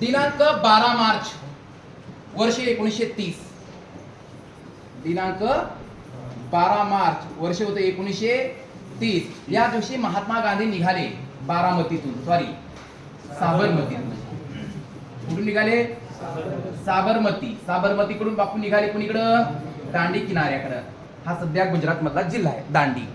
दिनांक बारा मार्च वर्ष एकोणीसशे तीस. दिनांक बारा मार्च वर्ष होते एकोणीसशे तीस. या दिवशी महात्मा गांधी निघाले बारामतीतून सॉरी साबरमतीतून कुठून निघाले? साबरमती. साबरमतीकडून बापू निघाले कुणीकडं? दांडी किनाऱ्याकडं. हा सध्या गुजरात मधला जिल्हा आहे दांडी.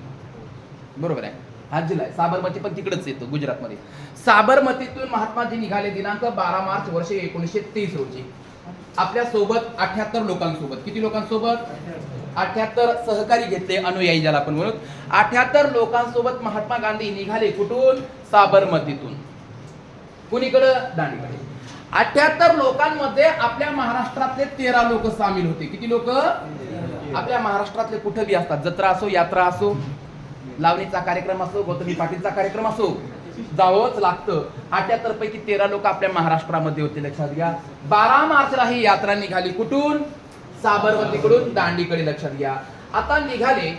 बरोबर आहे. हा जिल्हा आहे. साबरमती पण तिकडच येतो गुजरातमध्ये. साबरमतीतून महात्माजी निघाले दिनांक बारा मार्च वर्ष एकोणीसशे तीस रोजी. आपल्यासोबत अठ्याहत्तर लोकांसोबत. किती लोकांसोबत? अठ्याहत्तर सहकारी घेतले अनुयायी ज्याला आपण म्हणू. अठ्याहत्तर लोकांसोबत महात्मा गांधी निघाले कुठून? साबरमतीतून. कुणीकडं? दांडीकडे. अठ्याहत्तर लोकांमध्ये आपल्या महाराष्ट्रातले तेरा लोक सामील होते. किती लोक? आपल्या महाराष्ट्रातले कुठं बी असतात. जत्रा असो यात्रा असो लावणीचा कार्यक्रम असो गौतमी पाटीलचा कार्यक्रम असो जावंच लागतं. अठ्याहत्तर पैकी तेरा लोक आपल्या महाराष्ट्रामध्ये होते लक्षात घ्या. बारा मार्चला ही यात्रा निघाली. कुठून? साबरमतीकडून दांडीकडे लक्षात घ्या. आता निघाले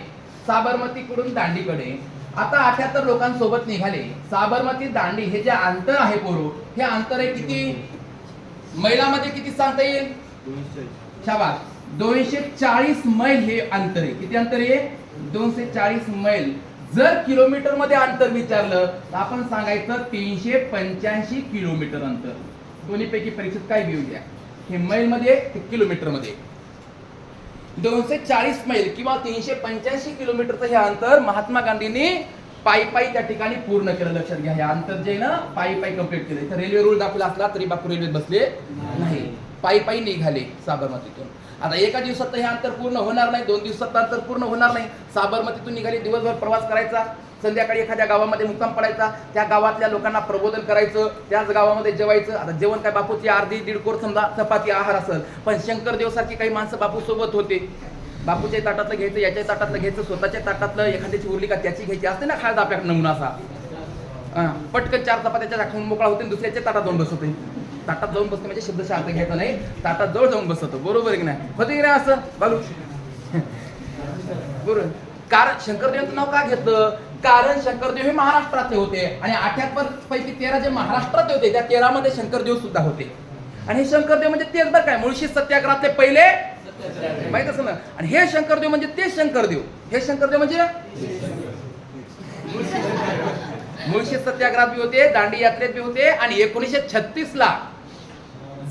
साबरमतीकडून दांडीकडे. आता अठ्याहत्तर लोकांसोबत निघाले. साबरमती दांडी हे जे अंतर आहे पोरो हे अंतर आहे किती? मैलामध्ये किती सांगता येईल? शाबास. दोनशे चाळीस मैल हे अंतर आहे. किती अंतर आहे? दोनशे चाळीस मैल. जर किलोमीटरमध्ये अंतर विचारलं तर आपण सांगायचं तीनशे पंच्याऐंशी किलोमीटर अंतर. दोन्ही पैकी परीक्षेत काय घेऊ द्या हे मैलमध्ये किलोमीटरमध्ये. दोनशे चाळीस मैल किंवा तीनशे पंच्याऐंशी किलोमीटरचं हे अंतर महात्मा गांधींनी पायी पायी त्या ठिकाणी पूर्ण केलं. लक्षात घ्या हे अंतर जे ना पायी पायी कंप्लीट केलं इथं रेल्वे रूळ दाखवला असला तरी बापू रेल्वेत बसले नाही. पायी पायी निघाले साबरमतीतून. आता एका दिवसात तर हे अंतर पूर्ण होणार नाही दोन दिवसात अंतर पूर्ण होणार नाही. साबरमतीतून निघाले दिवसभर प्रवास करायचा संध्याकाळी एखाद्या गावामध्ये मुक्काम पडायचा त्या गावातल्या लोकांना प्रबोधन करायचं त्याच गावामध्ये जेवायचं. आता जेवण काय बापूची अर्धी दीड कोर समजा चपाती आहार असेल पण शंकर सारखी काही माणसं बापू सोबत होते. बापूच्या ताटातलं घ्यायचं याच्या ताटातलं घ्यायचं स्वतःच्या ताटातलं एखाद्याची उरली का त्याची घ्यायची असते ना खायला आपल्याकडे नमुना असा. पटकन चार चपात्याच्या दाखवून मोकळा होते आणि दुसऱ्याच्या ताटात बस बसवते. ताटात जाऊन बसते म्हणजे शब्द शांत घ्यायचा नाही. ताटात जवळ जाऊन बसतो. बरोबर आहे की नाही? होते की नाही असं? बालू. बरोबर. कारण शंकरदेवांचं नाव का घेतलं? कारण शंकरदेव हे महाराष्ट्रातले होते. आणि अठ्याहत्तर पैकी तेरा जे महाराष्ट्रातले होते त्या तेरामध्ये शंकरदेव सुद्धा होते. आणि हे शंकरदेव म्हणजे तेच बरं काय मुळशी सत्याग्रहातले पहिले माहीत असं ना? आणि हे शंकरदेव म्हणजे ते शंकरदेव. हे शंकरदेव म्हणजे? मुळशी सत्याग्रहात बी होते दांडी यात्रेत बी होते आणि एकोणीसशे छत्तीस ला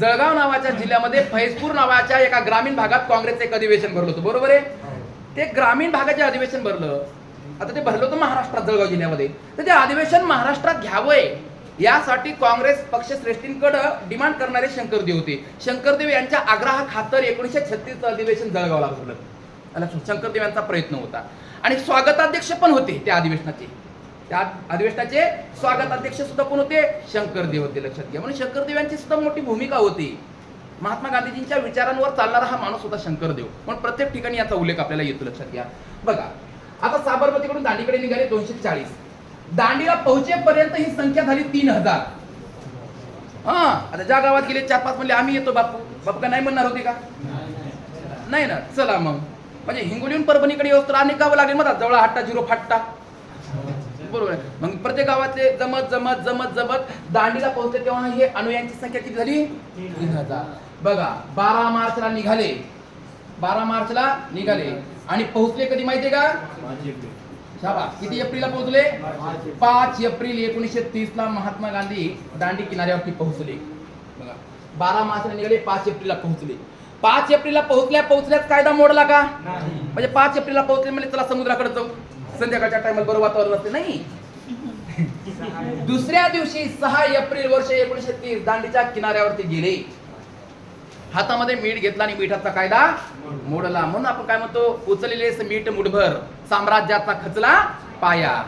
जळगाव नावाच्या जिल्ह्यामध्ये फैजपूर नावाच्या एका ग्रामीण भागात काँग्रेसचं एक अधिवेशन भरलं होतं. बरोबर आहे? ते ग्रामीण भागाचे अधिवेशन भरलं आता ते भरलं होतं महाराष्ट्रात जळगाव जिल्ह्यामध्ये. तर ते अधिवेशन महाराष्ट्रात घ्यावंय. यासाठी काँग्रेस पक्षश्रेष्ठींकडे डिमांड करणारे शंकरदेव होते. शंकरदेव यांच्या आग्रहा खातर एकोणीसशे छत्तीसचं अधिवेशन जळगावला भरलं. शंकरदेव यांचा प्रयत्न होता. आणि स्वागताध्यक्ष पण होते त्या अधिवेशनाचे. त्या अधिवेशनाचे स्वागताध्यक्ष सुद्धा कोण होते? शंकरदेव होते लक्षात घ्या. म्हणून शंकरदेव यांची सुद्धा मोठी भूमिका होती. महात्मा गांधीजींच्या विचारांवर चालणारा हा माणूस होता शंकरदेव. पण प्रत्येक ठिकाणी याचा उल्लेख आपल्याला येतो लक्षात घ्या. बघा आता साबरमतीकडून दांडीकडे निघाले दोनशे चाळीस दांडीला पोहोचेपर्यंत ही संख्या झाली तीन हजार. हा आता ज्या गावात गेले चार पाच म्हणले आम्ही येतो बापू. बापू का नाही म्हणणार होते का? नाही ना. चला मग. म्हणजे हिंगोलीहून परभणीकडे येऊस तर अनेक गावं लागले. मग जवळ हट्टा झिरो फाट्टा. बरोबर आहे. मग प्रत्येक गावातले जमत जमत जमत जमत दांडीला पोहोचले तेव्हा हे अनुयांची संख्या किती झाली? तीन हजार. बघा बारा मार्चला निघाले. बारा मार्चला निघाले. आणि पोहोचले कधी माहितीये का? शाबास किती एप्रिलला पोहोचले? पाच एप्रिल एकोणीसशे तीस ला महात्मा गांधी दांडी किनाऱ्यावरती पोहोचले. बघा बारा मार्चला निघाले पाच एप्रिलला पोहोचले. पाच एप्रिलला पोहोचल्या पोहोचल्याच कायदा मोडला का? म्हणजे पाच एप्रिलला पोहोचले म्हणजे चला समुद्राकडे जाऊ. संध्याकाळच्या टायमात बरं वातावरण असते नाही? दुसऱ्या दिवशी सहा एप्रिल वर्ष एकोणीशे तीस दांडीच्या किनाऱ्यावरती गेले. हातामध्ये मीठ घेतला आणि मिठाचा कायदा मोडला. म्हणून आपण काय म्हणतो? उचललेलेच मीठ मुठभर साम्राज्याचा खचला पाया.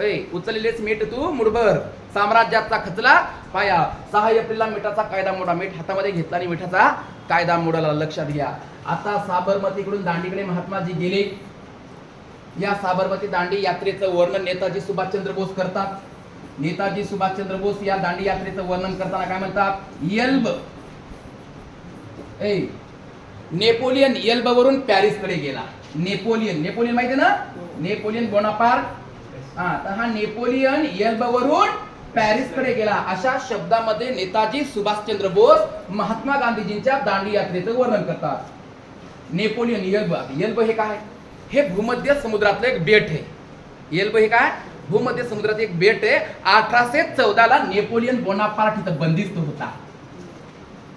ऐ उचललेलेच मीठ तू मुठभर साम्राज्याचा खचला पाया. सहा एप्रिलला मिठाचा कायदा मोडा. मीठ हातामध्ये घेतला आणि मिठाचा कायदा मोडला लक्षात घ्या. आता साबरमतीकडून दांडीकडे महात्माजी गेले. या साबरमती दांडी यात्रेचं वर्णन नेताजी सुभाषचंद्र बोस करतात. नेताजी सुभाषचंद्र बोस या दांडी यात्रेचं वर्णन करताना काय म्हणतात? यल्ब ए नेपोलियन यल्ब वरून पॅरिसकडे गेला. नेपोलियन. नेपोलियन माहिती ना? नेपोलियन बोनापार्क हा तर हा नेपोलियन यल्ब वरून पॅरिसकडे गेला. अशा शब्दामध्ये नेताजी सुभाषचंद्र बोस महात्मा गांधीजींच्या दांडी यात्रेचं वर्णन करतात. नेपोलियन येल्ब येल्ब हे काय? हे भूमध्य समुद्रातलं एक बेट आहे. येल्ब हे काय? भूमध्य समुद्रात एक बेट आहे. अठराशे चौदा ला नेपोलियन बोनापार्ट इथं बंदिस्त होता.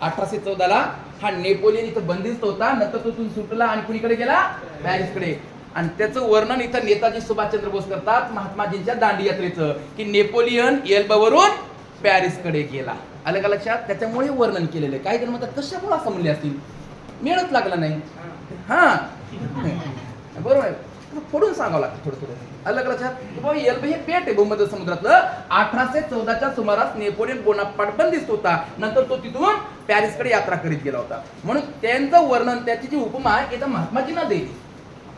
अठराशे चौदा ला हा नेपोलियन इथं बंदिस्त होता. नंतर तो तिथून सुटला आणि कुणीकडे गेला? पॅरिसकडे. आणि त्याचं वर्णन इथं नेताजी सुभाषचंद्र बोस करतात महात्माजींच्या दांडी यात्रेचं की नेपोलियन एल्बवरून पॅरिसकडे गेला. आलं का लक्षात? त्याच्यामुळे वर्णन केलेलं आहे. काही जण म्हणतात कशामुळे असं म्हणले असतील? मेळच लागला नाही. हा. बरोबर आहे. फोडून सांगावं लागतं थोडं थोडं. अलग लक्षात? बाबा एल्ब हे पेट आहे भूमध्य समुद्रातलं. अठराशे चौदाच्या सुमारास नेपोलियन बोनापाट बंदिस्त होता. नंतर तो तिथून पॅरिसकडे यात्रा करीत गेला होता. म्हणून त्यांचं वर्णन त्याची जी उपमा आहे इथं महात्माजींना देईल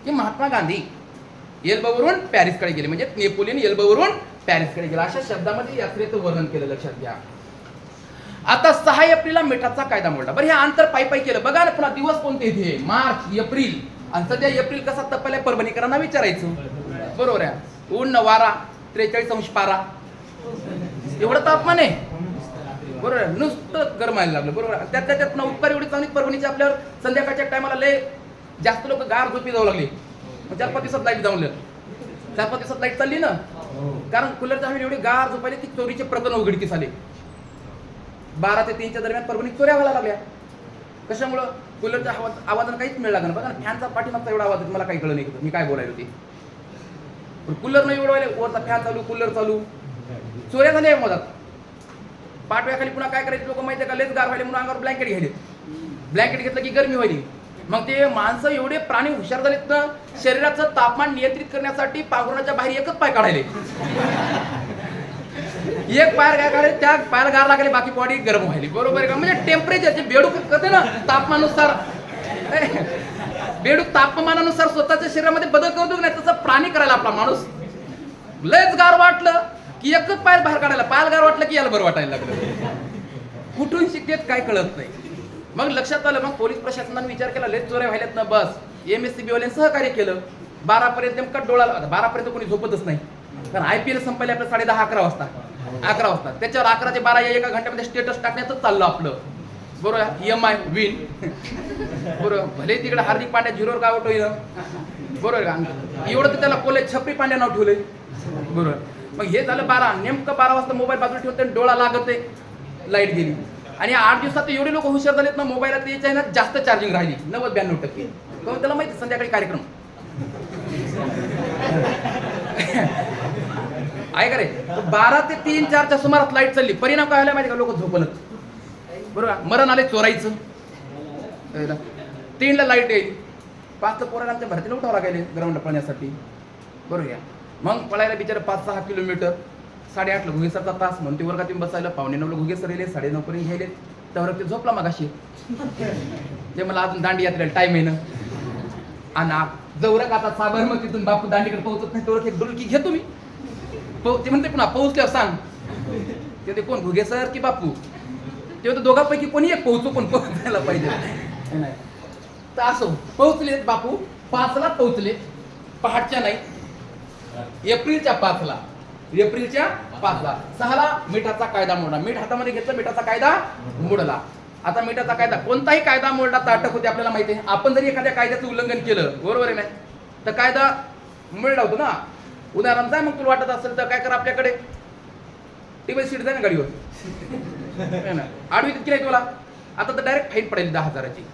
की महात्मा गांधी एल्बवरून पॅरिसकडे गेले. म्हणजे नेपोलियन एल्बवरून पॅरिसकडे गेला. अशा शब्दामध्ये यात्रेचं वर्णन केलं लक्षात घ्या. आता सहा एप्रिलला मिठाचा कायदा मोडला. बरं हे अंतर पायी पायी केलं. बघा ना पुन्हा दिवस कोणते इथे मार्च एप्रिल. आणि सध्या एप्रिल कसा तपल्या परभणीकरांना विचारायचं. बरोबर आहे. ऊन वारा त्रेचाळीस अंश पारा. एवढं तापमान आहे. बरोबर आहे. नुसतं गरमायला लागलं. बरोबर आहे. त्यात त्याच्यात पुन्हा एवढी चांगली परभणीची आपल्यावर संध्याकाळच्या टायमाला लय जास्त लोक गार झोपी जाऊ लागले. चार पाच दिवसात लाइट जाऊन चार पाच दिवसात लाइट चालली ना? कारण कुलरच्या हवेत एवढी गार झोपायली की चोरीचे प्रकरण उघडकीस आले. बारा ते तीनच्या दरम्यान परभणीत चोऱ्या व्हायला लागल्या. कशामुळं? कूलरच्या आवाज आवाजानं काहीच मिळ लागणार बघा ना फॅनचा पाठीमागचा एवढा आवाज आहे, मला काही कळलं नाही मी काय बोलायला ते? कूलर नाही उडवायला वरचा फॅन चालू कूलर चालू. चोऱ्या झाल्या आहे मधात. पाठव्याखाली पुन्हा काय करायचे लोक माहिती का? लेच गार व्हायले म्हणून अंगावर ब्लँकेट घ्यायले ब्लँकेट घेतलं की गरमी व्हायली. मग ते माणसं एवढे प्राणी हुशार झालेत ना शरीराचं तापमान नियंत्रित करण्यासाठी पांघरुणाच्या बाहेर एकच पाय काढायले. एक पायर काय काढले त्या पायाला गार लागले बाकी बॉडी गरम व्हायली. बरोबर आहे का? म्हणजे टेम्परेचर जे बेडूक करते ना तापमानानुसार बेडूक तापमानानुसार स्वतःच्या शरीरामध्ये बदल करतो की नाही तसं प्राणी करायला आपला माणूस. लयच गार वाटलं की एकच पायर बाहेर काढायला पायल गार वाटलं की याला बरं वाटायला लागलं. कुठून शिकतेत काय कळत नाही. मग लक्षात आलं मग पोलीस प्रशासनाने विचार केला लेच चोऱ्या व्हायल्यात ना बस. एम एस सी बी सहकार्य केलं. बारापर्यंत नेमका डोळा बारापर्यंत कोणी झोपतच नाही. कारण आय पी एल संपायला आपलं साडे दहा अकरा वाजता. अकरा वाजता. त्याच्यावर अकरा ते बारा या एका घंट्यामध्ये स्टेटस टाकण्याचं चाललं आपलं. बरोबर एम आय विन बरोबर भले तिकडे हार्दिक पांड्या झिरोवर काय होतो बरोबर का एवढं तर त्याला कोले छपरी पांड्या नाव ठेवलंय. बरोबर मग हे झालं बारा. नेमकं बारा वाजता मोबाईल बाजूला ठेवते आणि डोळा लागत आहे लाइट गेली. आणि आठ दिवसात एवढे लोक हुशार झालेत ना मोबाईलात याच्या ना जास्त चार्जिंग राहिली. नव्वद ब्याण्णव टक्के. त्याला माहिती संध्याकाळी कार्यक्रम. आहे का रे? बारा ते तीन चारच्या सुमारात लाइट चालली. परिणाम काय झाला माहिती का? लोक झोपलत. बरोबर मरण आले चोरायचं तीनला लाइट येईल पाच तर पोराला आमच्या भरतीला उठावं लागेल ग्राउंड पळण्यासाठी. बरोबर या मग पळायला बिचारा पाच सहा किलोमीटर. साडेआठला घुगेसरचा तास म्हणते ते वर्गात येऊन बसायला? पावणे नऊला घुगेसर येले साडे नऊ पर्यंत घ्यायले त्यावर ते झोपला मागाशी. ते मला अजून दांडी यात्रेला टाईम आहे ना. आणि जवळक आता साबर मग तिथून बापू दांडीकडे पोहोचत नाही तेवढं एक डुलकी घेतो मी पो- ते म्हणते पुन्हा पोहोचल्यावर सांग. ते ते कोण भुगे सर की बापू? ते होतं दोघांपैकी कोणी एक पोहोचू पण पोहोचायला पाहिजे. नाही. तर असो पोहोचले बापू. पाचला पोहोचले पहाटच्या नाही. एप्रिलच्या पाचला. एप्रिलच्या पाचला. सहाला मिठाचा कायदा मोडला. मीठ हातामध्ये घेतलं मिठाचा कायदा मोडला. आता मिठाचा कायदा कोणताही कायदा मोडला तर अटक होते आपल्याला माहिती आहे. आपण जरी एखाद्या कायद्याचं उल्लंघन केलं बरोबर आहे नाही तर कायदा मिळला होतो ना? उदाहरण रमजान मग तुला वाटत असेल तर काय कर आपल्याकडे? टेबल सीट जाय ना गाडीवर. है ना? आडवी किती आहे तुला? आता तर डायरेक्ट फाईन पडेल दहा हजाराची.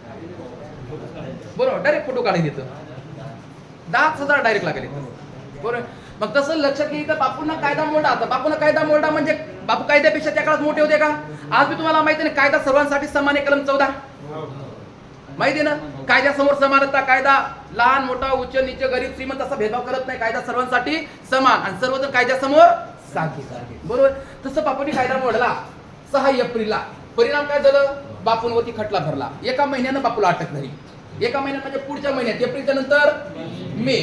बरोबर डायरेक्ट फोटो काढायला येतं. दहाच हजार डायरेक्ट लागेल बरोबर? मग तसं लक्षात घे तर बापूंना कायदा मोडा. आता बापूंना कायदा मोडा म्हणजे बापू कायद्यापेक्षा त्या काळात मोठे होते का? आज मी तुम्हाला माहिती आहे ना कायदा सर्वांसाठी समान आहे कलम चौदा. माहिती आहे ना? कायद्यासमोर समानता कायदा लहान मोठा उच्च नीच गरीब श्रीमंत असा भेदभाव करत नाही. कायदा सर्वांसाठी समान आणि सर्वजण कायद्यासमोर सारखे बरोबर? तसं बापूंनी कायदा मोडला सहा एप्रिलला. परिणाम काय झालं? बापूंवरती खटला भरला. एका महिन्यानं बापूला अटक झाली. एका महिन्यात म्हणजे पुढच्या महिन्यात एप्रिलच्या नंतर मे.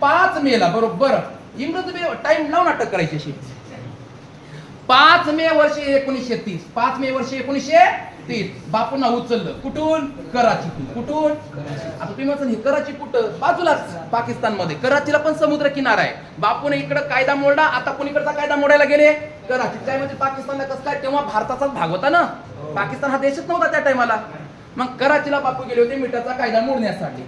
पाच मेला बरोबर? इंग्रज टाइम लावून अटक करायची अशी. पाच मे वर्षी एकोणीसशे तीस. पाच मे वर्षी एकोणीसशे तीस बापूंना उचललं. कुठून? कराची कुठून? आता तुम्ही म्हणता हे कराची कुठं? बाजूलाच पाकिस्तानमध्ये कराचीला पण समुद्र किनारा आहे. बापूने इकडं कायदा मोडला आता कुणीकडचा कायदा मोडायला गेले? कराची. काय म्हणजे पाकिस्तानला कसं काय? तेव्हा भारताचाच भाग होता ना. पाकिस्तान हा देशच नव्हता त्या टायमाला. मग कराचीला बापू गेले होते मीटरचा कायदा मोडण्यासाठी.